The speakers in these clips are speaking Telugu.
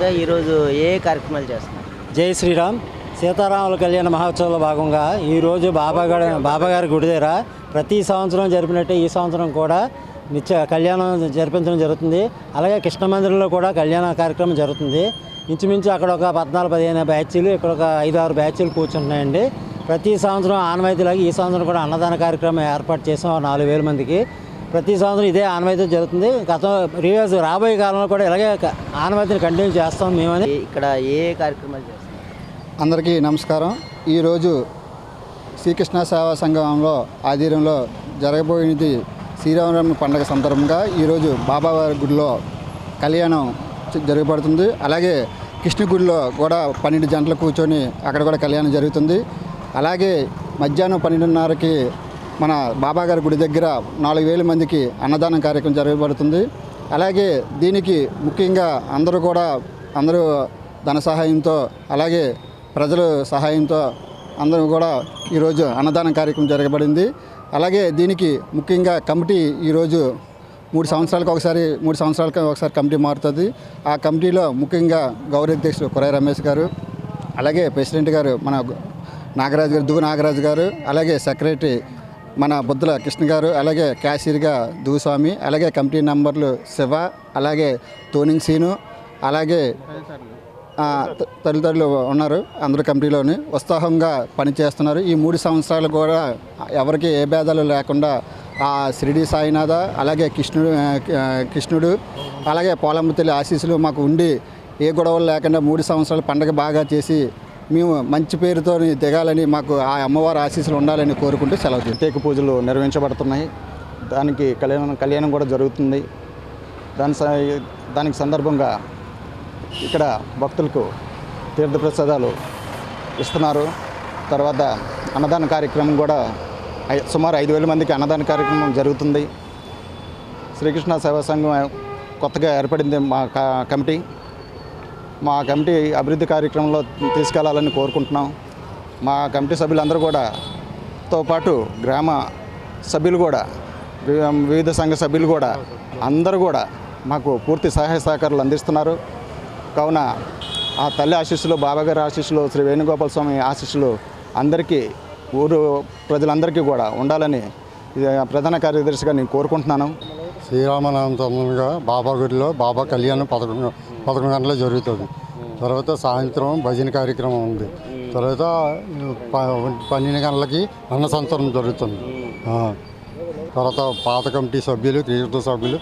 ఇంకా ఈరోజు ఏ కార్యక్రమాలు చేస్తున్నారు? జై శ్రీరామ్. సీతారాముల కళ్యాణ మహోత్సవంలో భాగంగా ఈరోజు బాబాగారి బాబాగారి గుడి దగ్గర ప్రతి సంవత్సరం జరిపినట్టే ఈ సంవత్సరం కూడా నిత్య కళ్యాణం జరిపించడం జరుగుతుంది. అలాగే కృష్ణ మందిరంలో కూడా కళ్యాణ కార్యక్రమం జరుగుతుంది. ఇంచుమించు అక్కడ ఒక పద్నాలుగు పదిహేను బ్యాచ్లు ఇక్కడ ఒక ఐదు ఆరు బ్యాచ్లు కూర్చుంటున్నాయండి. ప్రతి సంవత్సరం ఆనవాయితీలాగా ఈ సంవత్సరం కూడా అన్నదాన కార్యక్రమం ఏర్పాటు చేసాం. నాలుగు వేల మందికి. ప్రతి సంవత్సరం ఇదే ఆనవాయితీ జరుగుతుంది. గత రివర్స్ రాబోయే కాలంలో కూడా ఇలాగే ఆనవాయితీని కంటిన్యూ చేస్తాం మేమని. ఇక్కడ ఏ కార్యక్రమాలు చేస్తున్నారు? అందరికీ నమస్కారం. ఈరోజు శ్రీకృష్ణ సేవా సంఘంలో ఆధ్వర్యంలో జరగబోయేది శ్రీరామనవమి పండుగ సందర్భంగా ఈరోజు బాబావారి గుడిలో కళ్యాణం జరగబడుతుంది. అలాగే కృష్ణ గుడిలో కూడా పన్నెండు గంటలు కూర్చొని అక్కడ కూడా కళ్యాణం జరుగుతుంది. అలాగే మధ్యాహ్నం పన్నెండున్నరకి మన బాబాగారి గుడి దగ్గర నాలుగు వేల మందికి అన్నదానం కార్యక్రమం జరగబడుతుంది. అలాగే దీనికి ముఖ్యంగా అందరూ కూడా అందరూ ధన సహాయంతో అలాగే ప్రజల సహాయంతో అందరూ కూడా ఈరోజు అన్నదానం కార్యక్రమం జరగబడింది. అలాగే దీనికి ముఖ్యంగా కమిటీ ఈరోజు మూడు సంవత్సరాలకు ఒకసారి మూడు సంవత్సరాలకు ఒకసారి కమిటీ మారుతుంది. ఆ కమిటీలో ముఖ్యంగా గౌరవ అధ్యక్షుడు కురాయి రమేష్ గారు అలాగే ప్రెసిడెంట్ గారు మన నాగరాజు గారు దువ్వు నాగరాజు గారు అలాగే సెక్రటరీ మన బుద్ధుల కృష్ణ గారు అలాగే క్యాషియర్గా దూస్వామి అలాగే కమిటీ నంబర్లు శివ అలాగే తోనింగ్ సీను అలాగే తల్లిదండ్రులు ఉన్నారు అందరు కమిటీలోని. ఉత్సాహంగా పనిచేస్తున్నారు. ఈ మూడు సంవత్సరాలు కూడా ఎవరికి ఏ భేదాలు లేకుండా ఆ షిరిడి సాయినాథ అలాగే కృష్ణుడు కృష్ణుడు అలాగే పోలమ్మ తల్లి ఆశీస్సులు మాకు ఉండి ఏ గొడవలు లేకుండా మూడు సంవత్సరాలు పండగ బాగా చేసి మేము మంచి పేరుతో దిగాలని మాకు ఆ అమ్మవారి ఆశీస్సులు ఉండాలని కోరుకుంటూ సెలవు ప్రత్యేక పూజలు నిర్వహించబడుతున్నాయి. దానికి కళ్యాణం కళ్యాణం కూడా జరుగుతుంది. దాని స- దానికి సందర్భంగా ఇక్కడ భక్తులకు తీర్థప్రసాదాలు ఇస్తున్నారు. తర్వాత అన్నదాన కార్యక్రమం కూడా ఐ- సుమారు ఐదు వేల మందికి అన్నదాన కార్యక్రమం జరుగుతుంది. శ్రీకృష్ణ సేవా సంఘం కొత్తగా ఏర్పడింది మా కమిటీ. మా కమిటీ అభివృద్ధి కార్యక్రమంలో తీసుకెళ్ళాలని కోరుకుంటున్నాం. మా కమిటీ సభ్యులందరూ కూడా తో పాటు గ్రామ సభ్యులు కూడా వివిధ సంఘ సభ్యులు కూడా అందరూ కూడా మాకు పూర్తి సహాయ సహకారాలు అందిస్తున్నారు. కావున ఆ తల్లి ఆశీస్సులు బాబాగారి ఆశీస్సులు శ్రీ వేణుగోపాల స్వామి ఆశీస్సులు అందరికీ ఊరు ప్రజలందరికీ కూడా ఉండాలని ఇది ప్రధాన కార్యదర్శిగా నేను కోరుకుంటున్నాను. శ్రీరామనవమిగా బాబా గుడిలో బాబా కళ్యాణం పథకంలో పదకొండు గంటలకు జరుగుతుంది. తర్వాత సాయంత్రం భజన కార్యక్రమం ఉంది. తర్వాత ప- పన్నెండు గంటలకి అన్న సంతరం జరుగుతుంది. ఆ. తర్వాత పాత కమిటీ సభ్యులు తీర్థ సభ్యులు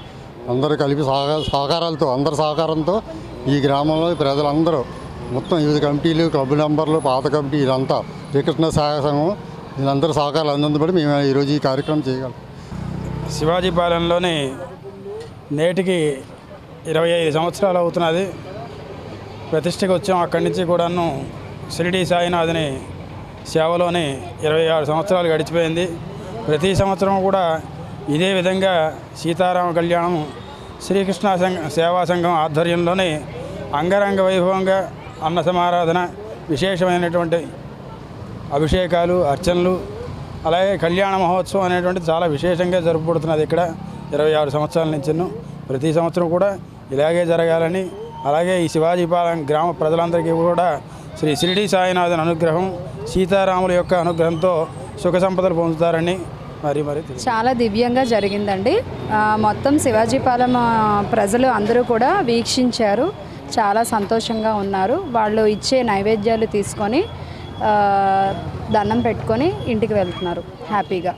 అందరూ కలిపి సహకార సహకారాలతో అందరి సహకారంతో ఈ గ్రామంలో ప్రజలందరూ మొత్తం వివిధ కమిటీలు క్లబ్ నంబర్లు పాత కమిటీ ఇదంతా శ్రీకృష్ణ సహాయ సంఘం వీళ్ళందరూ సహకారాలు అందించబడి మేము ఈరోజు ఈ కార్యక్రమం చేయగలం శివాజీపాలెంలోని నేటికి ఇరవై ఐదు సంవత్సరాలు అవుతున్నది. ప్రతిష్టకి వచ్చాం. అక్కడి నుంచి కూడాను షిరిడి సాయినాథుని సేవలోని ఇరవై ఆరు సంవత్సరాలు గడిచిపోయింది. ప్రతి సంవత్సరం కూడా ఇదే విధంగా సీతారామ కళ్యాణం శ్రీకృష్ణ సంఘ సేవా సంఘం ఆధ్వర్యంలోనే అంగరంగ వైభవంగా అన్న సమారాధన విశేషమైనటువంటి అభిషేకాలు అర్చనలు అలాగే కళ్యాణ మహోత్సవం అనేటువంటి చాలా విశేషంగా జరుపుకుంటున్నది ఇక్కడ ఇరవై ఆరు సంవత్సరాల నుంచి ప్రతి సంవత్సరం కూడా ఇలాగే జరగాలని అలాగే ఈ శివాజీపాలెం గ్రామ ప్రజలందరికీ కూడా శ్రీ షిరిడి సాయినాథన్ అనుగ్రహం సీతారాముల యొక్క అనుగ్రహంతో సుఖ సంపదలు పొందుతారని మరి మరి చాలా దివ్యంగా జరిగిందండి. మొత్తం శివాజీపాలెం ప్రజలు అందరూ కూడా వీక్షించారు. చాలా సంతోషంగా ఉన్నారు. వాళ్ళు ఇచ్చే నైవేద్యాలు తీసుకొని దండం పెట్టుకొని ఇంటికి వెళ్తున్నారు హ్యాపీగా.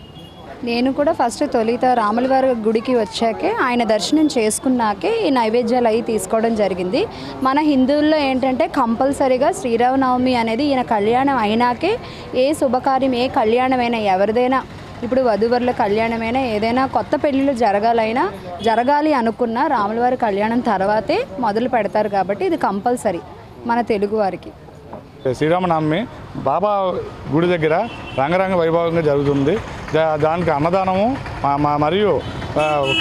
నేను కూడా ఫస్ట్ తొలిత రాముల వారి గుడికి వచ్చాకే ఆయన దర్శనం చేసుకున్నాకే ఈ నైవేద్యాలు అవి తీసుకోవడం జరిగింది. మన హిందువుల్లో ఏంటంటే కంపల్సరీగా శ్రీరామనవమి అనేది ఈయన కళ్యాణం అయినాకే ఏ శుభకార్యం ఏ కళ్యాణమైనా ఎవరిదైనా ఇప్పుడు వధువరుల కళ్యాణమైనా ఏదైనా కొత్త పెళ్ళిళ్ళు జరగాలైనా జరగాలి అనుకున్న రాములవారి కళ్యాణం తర్వాతే మొదలు పెడతారు కాబట్టి ఇది కంపల్సరీ మన తెలుగు వారికి. శ్రీరామనవమి బాబా గుడి దగ్గర రంగరంగ వైభవంగా జరుగుతుంది. దానికి అన్నదానము మా- మా మరియు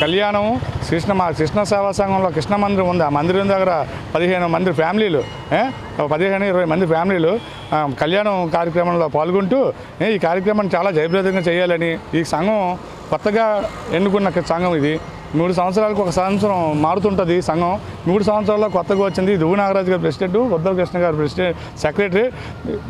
కళ్యాణము కృష్ణ మా కృష్ణ సేవా సంఘంలో కృష్ణ మందిరం ఉంది. ఆ మందిరం దగ్గర పదిహేను మంది ఫ్యామిలీలు పదిహేను ఇరవై మంది ఫ్యామిలీలు కళ్యాణం కార్యక్రమంలో పాల్గొంటూ ఈ కార్యక్రమాన్ని చాలా జయప్రదంగా చేయాలని ఈ సంఘం కొత్తగా ఎన్నుకున్న సంఘం ఇది. మూడు సంవత్సరాలకు ఒక సంవత్సరం మారుతుంటుంది సంఘం. మూడు సంవత్సరాల్లో కొత్తగా వచ్చింది దువ్వు నాగరాజు గారు ప్రెసిడెంట్ ఉద్దవ్ కృష్ణ గారు president secretary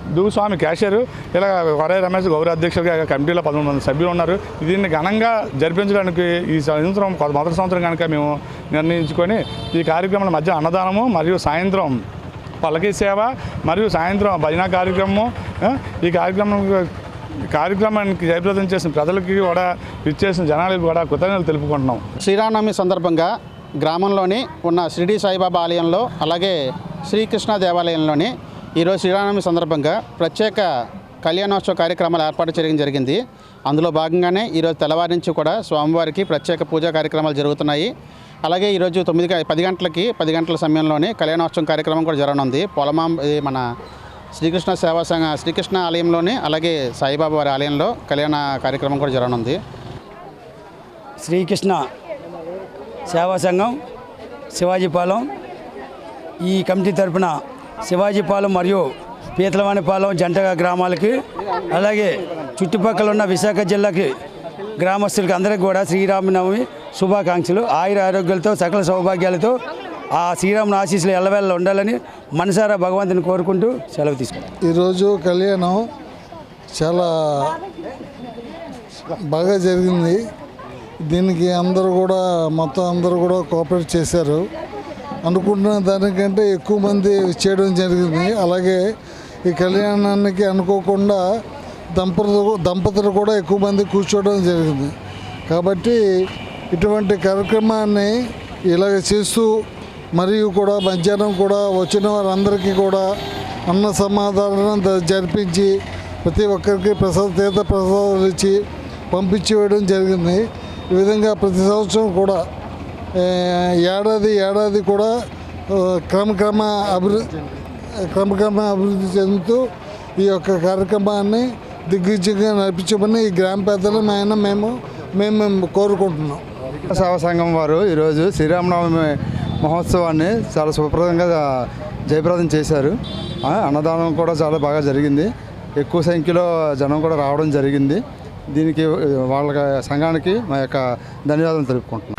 Duvvu Swamy cashier ఇలా వరే రమేష్ గౌరవ అధ్యక్షులుగా కమిటీలో పదమూడు మంది సభ్యులు ఉన్నారు. దీన్ని ఘనంగా జరిపించడానికి ఈ సంవత్సరం కొత్త- మొదటి సంవత్సరం కనుక మేము నిర్ణయించుకొని ఈ కార్యక్రమాల మధ్య అన్నదానము మరియు సాయంత్రం పల్లకీ సేవ మరియు సాయంత్రం భజన కార్యక్రమము ఈ కార్యక్రమం కార్యక్రమానికి జయప్రదం చేసిన ప్రజలకి కూడా ఇచ్చేసిన జనాలకు కూడా కృతజ్ఞతలు తెలుపుకుంటున్నాం. శ్రీరామనవమి సందర్భంగా గ్రామంలోని ఉన్న షిరిడి సాయిబాబా ఆలయంలో అలాగే శ్రీకృష్ణ దేవాలయంలోని ఈరోజు శ్రీరామనవమి సందర్భంగా ప్రత్యేక కళ్యాణోత్సవ కార్యక్రమాలు ఏర్పాటు చేయడం జరిగింది. అందులో భాగంగానే ఈరోజు తెల్లవారి నుంచి కూడా స్వామివారికి ప్రత్యేక పూజా కార్యక్రమాలు జరుగుతున్నాయి. అలాగే ఈరోజు తొమ్మిది పది గంటలకి పది గంటల సమయంలోనే కళ్యాణోత్సవం కార్యక్రమం కూడా జరగనుంది. పొలమాం ఇది మన శ్రీకృష్ణ సేవా సంఘ శ్రీకృష్ణ ఆలయంలోని అలాగే సాయిబాబా వారి ఆలయంలో కళ్యాణ కార్యక్రమం కూడా జరగనుంది. శ్రీకృష్ణ సేవా సంఘం శివాజీపాలెం ఈ కమిటీ తరపున శివాజీపాలెం మరియు పీతలవాణిపాలెం జంటగా గ్రామాలకి అలాగే చుట్టుపక్కల ఉన్న విశాఖ జిల్లాకి గ్రామస్తులకి అందరికీ కూడా శ్రీరామనవమి శుభాకాంక్షలు. ఆయుర ఆరోగ్యాలతో సకల సౌభాగ్యాలతో ఆ శ్రీరాముని ఆశీస్సులు ఎల్లవేళ ఉండాలని మనసారా భగవంతుని కోరుకుంటూ సెలవు తీసుకుంటాం. ఈరోజు కళ్యాణం చాలా బాగా జరిగింది. దీనికి అందరూ కూడా మొత్తం అందరూ కూడా కోఆపరేట్ చేశారు. అనుకుంటున్న దానికంటే ఎక్కువ మంది చేయడం జరిగింది. అలాగే ఈ కళ్యాణానికి అనుకోకుండా దంపతులు దంపతులు కూడా ఎక్కువ మంది కూర్చోవడం జరిగింది. కాబట్టి ఇటువంటి కార్యక్రమాన్ని ఇలాగ చేస్తూ మరియు కూడా మధ్యాహ్నం కూడా వచ్చిన వారందరికీ కూడా అన్న సమాధానం జరిపించి ప్రతి ఒక్కరికి ప్రసాద తీర్థ ప్రసాదాలు ఇచ్చి పంపించి వేయడం జరిగింది. ఈ విధంగా ప్రతి సంవత్సరం కూడా ఏడాది ఏడాది కూడా క్రమక్రమ అభివృద్ధి క్రమక్రమ అభివృద్ధి చెందుతూ ఈ యొక్క కార్యక్రమాన్ని దిగ్విజయంగా నడిపించమని ఈ గ్రామ పెద్దలు ఆయన మేము మేము కోరుకుంటున్నాం. సేవా సంఘం వారు ఈరోజు శ్రీరామనవమి మహోత్సవాన్ని చాలా శుభప్రదంగా జయప్రదం చేశారు. అన్నదానం కూడా చాలా బాగా జరిగింది. ఎక్కువ సంఖ్యలో జనం కూడా రావడం జరిగింది. దీనికి వాళ్ళ సంఘానికి మా యొక్క ధన్యవాదాలు తెలుపుకుంటున్నాను